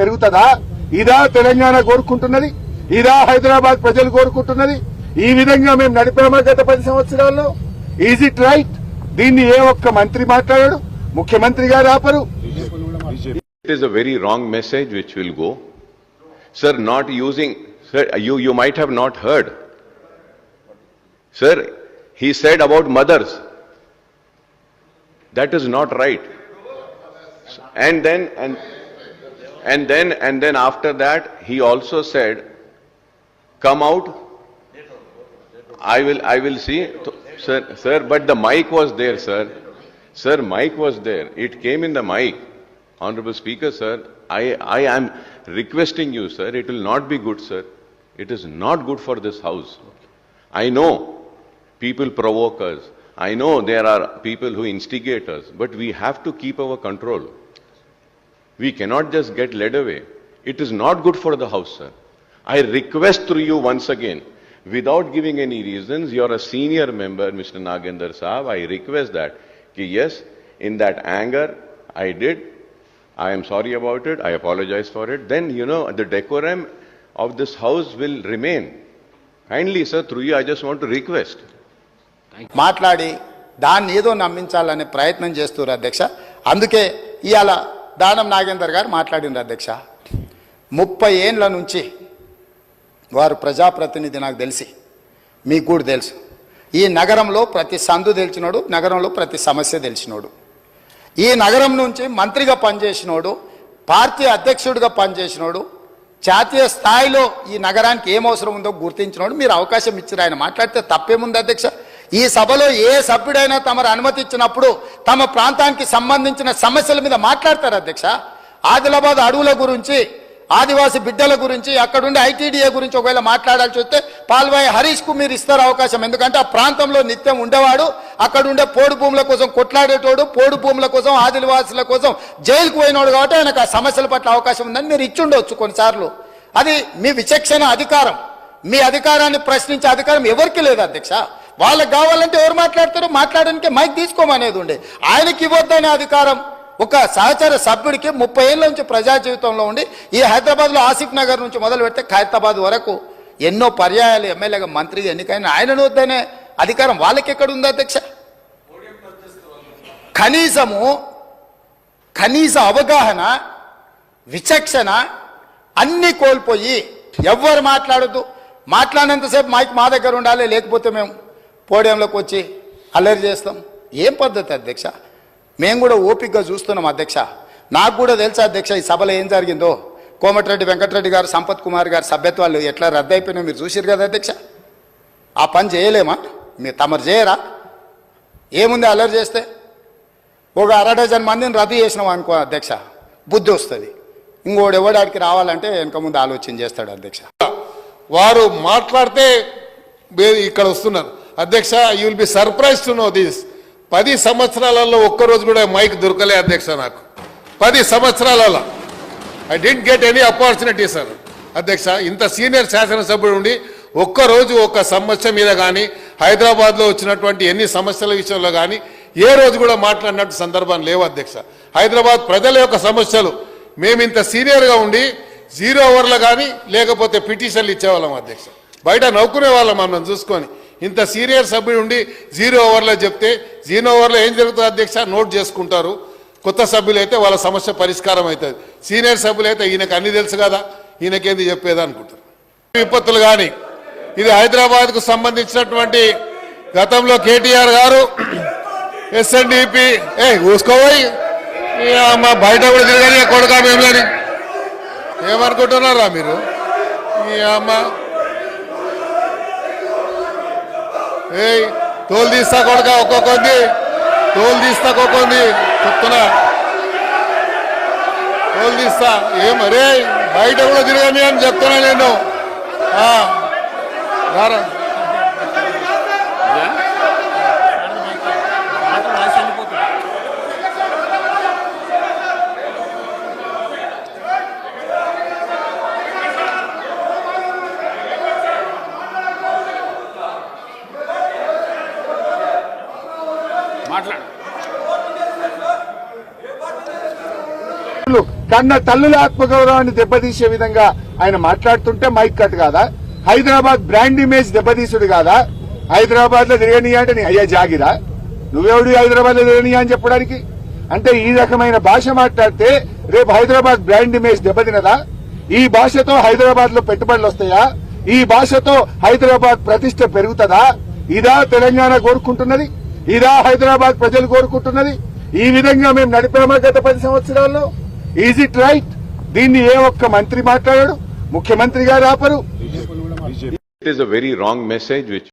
పెరుగుతుందా? ఇదా తెలంగాణ కోరుకుంటున్నది ఇదా హైదరాబాద్ ప్రజలు కోరుకుంటున్నది. ఈ విధంగా మేము నడిపామా గత పది సంవత్సరాల్లో? ఈజ్ ఇట్ రైట్ దీన్ని ఏ ఒక్క మంత్రి మాట్లాడాడు? ముఖ్యమంత్రి గారు ఆపరు. It is a very wrong message which will go sir not using sir you you might have not heard sir he said about mothers that is not right and then and and then, and then after that, he also said, come out. I will, I will see. Sir, sir, but the mic was there, sir. Sir, mic was there. It came in the mic. Honorable Speaker, sir, I, I am requesting you, sir, it will not be good, sir. It is not good for this house. I know people provoke us. I know there are people who instigate us, but we have to keep our control. We cannot just get led away. It is not good for the house, sir. I request through you once again, without giving any reasons, you are a senior member, Mr. nagender Saab, I request that, ki yes, in that anger, I did, I am sorry about it, I apologize for it, then, you know, the decorum of this house will remain. Kindly, sir, through you, I just want to request. మాట్లాడి దాన్ని ఏదో నమ్మించాలనే ప్రయత్నం చేస్తున్నారు అధ్యక్ష అందుకే ఇవాళ దానం నాగేందర్ గారు మాట్లాడినారు అధ్యక్ష. ముప్పై ఏండ్ల నుంచి వారు ప్రజాప్రతినిధి నాకు తెలిసి మీకు కూడా తెలుసు. ఈ నగరంలో ప్రతి సందు తెలిసినోడు నగరంలో ప్రతి సమస్య తెలిసినోడు. ఈ నగరం నుంచి మంత్రిగా పనిచేసినోడు పార్టీ అధ్యక్షుడిగా పనిచేసినోడు జాతీయ స్థాయిలో ఈ నగరానికి ఏం అవసరం ఉందో గుర్తించినోడు మీరు అవకాశం ఇచ్చారు ఆయన మాట్లాడితే తప్పేముంది అధ్యక్ష? ఈ సభలో ఏ సభ్యుడైనా తమరు అనుమతి ఇచ్చినప్పుడు తమ ప్రాంతానికి సంబంధించిన సమస్యల మీద మాట్లాడతారు అధ్యక్ష. ఆదిలాబాద్ అడవుల గురించి ఆదివాసి బిడ్డల గురించి అక్కడుండే ఐటీడీఏ గురించి ఒకవేళ మాట్లాడాల్సి వస్తే పాల్వాయి హరీష్కు మీరు ఇస్తారు అవకాశం. ఎందుకంటే ఆ ప్రాంతంలో నిత్యం ఉండేవాడు అక్కడుండే పోడు భూముల కోసం కొట్లాడేటోడు పోడు భూముల కోసం ఆదివాసుల కోసం జైలుకు పోయినోడు కాబట్టి ఆయనకు ఆ సమస్యల పట్ల అవకాశం ఉందని మీరు ఇచ్చుండవచ్చు కొన్నిసార్లు. అది మీ విచక్షణ అధికారం. మీ అధికారాన్ని ప్రశ్నించే అధికారం ఎవరికి లేదు అధ్యక్ష. వాళ్ళకి కావాలంటే ఎవరు మాట్లాడతారు? మాట్లాడడానికి మైక్ తీసుకోమనేది ఉండే. ఆయనకి ఇవ్వద్దనే అధికారం ఒక సహచర సభ్యుడికి ముప్పై ఏళ్ళ నుంచి ప్రజా జీవితంలో ఉండి ఈ హైదరాబాద్లో ఆసిఫ్ నగర్ నుంచి మొదలు పెడితే ఖైరతాబాద్ వరకు ఎన్నో పర్యాయాలు ఎమ్మెల్యేగా మంత్రిగా ఎన్నికైన ఆయనను వద్దనే అధికారం వాళ్ళకి ఎక్కడ ఉంది అధ్యక్ష? కనీసము కనీస అవగాహన విచక్షణ అన్నీ కోల్పోయి ఎవ్వరు మాట్లాడద్దు. మాట్లాడినంతసేపు మైక్ మా దగ్గర ఉండాలి లేకపోతే మేము పోడియంలోకి వచ్చి అల్లరి చేస్తాం. ఏం పద్ధతి అధ్యక్ష? మేము కూడా ఓపికగా చూస్తున్నాం అధ్యక్ష. నాకు కూడా తెలుసా అధ్యక్ష ఈ సభలో ఏం జరిగిందో. కోమటిరెడ్డి వెంకటరెడ్డి గారు సంపత్ కుమార్ గారు సభ్యత్వాలు ఎట్లా రద్దయిపోయినా మీరు చూసారు కదా అధ్యక్ష. ఆ పని చేయలేమా? మీరు తమరు చేయరా? ఏముంది అల్లరి చేస్తే? ఒక అర డజన్ మందిని రద్దు చేసినాం అనుకో అధ్యక్ష. బుద్ధి వస్తుంది. ఇంకోడు ఎవడాడికి రావాలంటే వెనక ముందు ఆలోచన చేస్తాడు అధ్యక్ష. వారు మాట్లాడితే ఇక్కడ వస్తున్నారు. అధ్యక్ష you will be surprise to know this పది సంవత్సరాలలో ఒక్కరోజు కూడా మైక్ దొరకలే అధ్యక్ష నాకు. పది సంవత్సరాలలో. I didn't get any opportunity sir అధ్యక్ష ఇంత సీనియర్ శాసనసభ్యుడు ఉండి ఒక్కరోజు ఒక్క సమస్య మీద కానీ హైదరాబాద్లో వచ్చినటువంటి ఎన్ని సమస్యల విషయంలో కానీ ఏ రోజు కూడా మాట్లాడినట్టు సందర్భం లేవు అధ్యక్ష. హైదరాబాద్ ప్రజల యొక్క సమస్యలు మేము ఇంత సీనియర్గా ఉండి జీరో ఓవర్లు కానీ లేకపోతే పిటిషన్లు ఇచ్చేవాళ్ళం అధ్యక్ష. బయట నవ్వుకునే వాళ్ళం మనం చూసుకొని. ఇంత సీనియర్ సభ్యుడు ఉండి జీరో ఓవర్లో చెప్తే జీరో ఓవర్లో ఏం జరుగుతుంది అధ్యక్ష నోట్ చేసుకుంటారు. కొత్త సభ్యులు అయితే వాళ్ళ సమస్య పరిష్కారం అవుతుంది. సీనియర్ సభ్యులు అయితే ఈయనకు అన్ని తెలుసు కదా ఈయనకేంది చెప్పేది అనుకుంటారు. విపత్తులు కానీ ఇది హైదరాబాద్కు సంబంధించినటువంటి గతంలో కేటీఆర్ గారు ఎస్ఎన్డిపి ఏ కూసుకోబోయి మా బయట కూడా తిరగని కొడుకా మేములని. ఏమనుకుంటున్నారా మీరు? ఈ అమ్మ. ఏయ్ తోలు తీస్తా కొడక ఒక్కొక్కంది. తోలు తీస్తా ఒక్కొక్కంది. చెప్తున్నా. తోలు తీస్తా. ఏం అరే బయట కూడా తిరగని అని చెప్తున్నా నేను. ఆ, రారా. మాట్లాడు. కన్న తల్లుల ఆత్మగౌరవాన్ని దెబ్బతీసే విధంగా ఆయన మాట్లాడుతుంటే మైక్ కట్ కాదా? హైదరాబాద్ బ్రాండ్ ఇమేజ్ దెబ్బతీసుడు కాదా? హైదరాబాద్లో తిరగని అంటే నీ అయ్యా జాగిరా? నువ్వెవడు హైదరాబాద్లో తిరగని అని చెప్పడానికి? అంటే ఈ రకమైన భాష మాట్లాడితే రేపు హైదరాబాద్ బ్రాండ్ ఇమేజ్ దెబ్బతినదా? ఈ భాషతో హైదరాబాద్లో పెట్టుబడులు వస్తాయా? ఈ భాషతో హైదరాబాద్ ప్రతిష్ట పెరుగుతుందా? ఇదా తెలంగాణ కోరుకుంటున్నది? ఇదా హైదరాబాద్ ప్రజలు కోరుకుంటున్నది. ఈ విధంగా మేము నడిపామా గత పది సంవత్సరాల్లో? ఈజ్ ఇట్ రైట్ దీన్ని ఏ ఒక్క మంత్రి మాట్లాడాడు. ముఖ్యమంత్రి గారు ఆపరు. It is a very wrong message which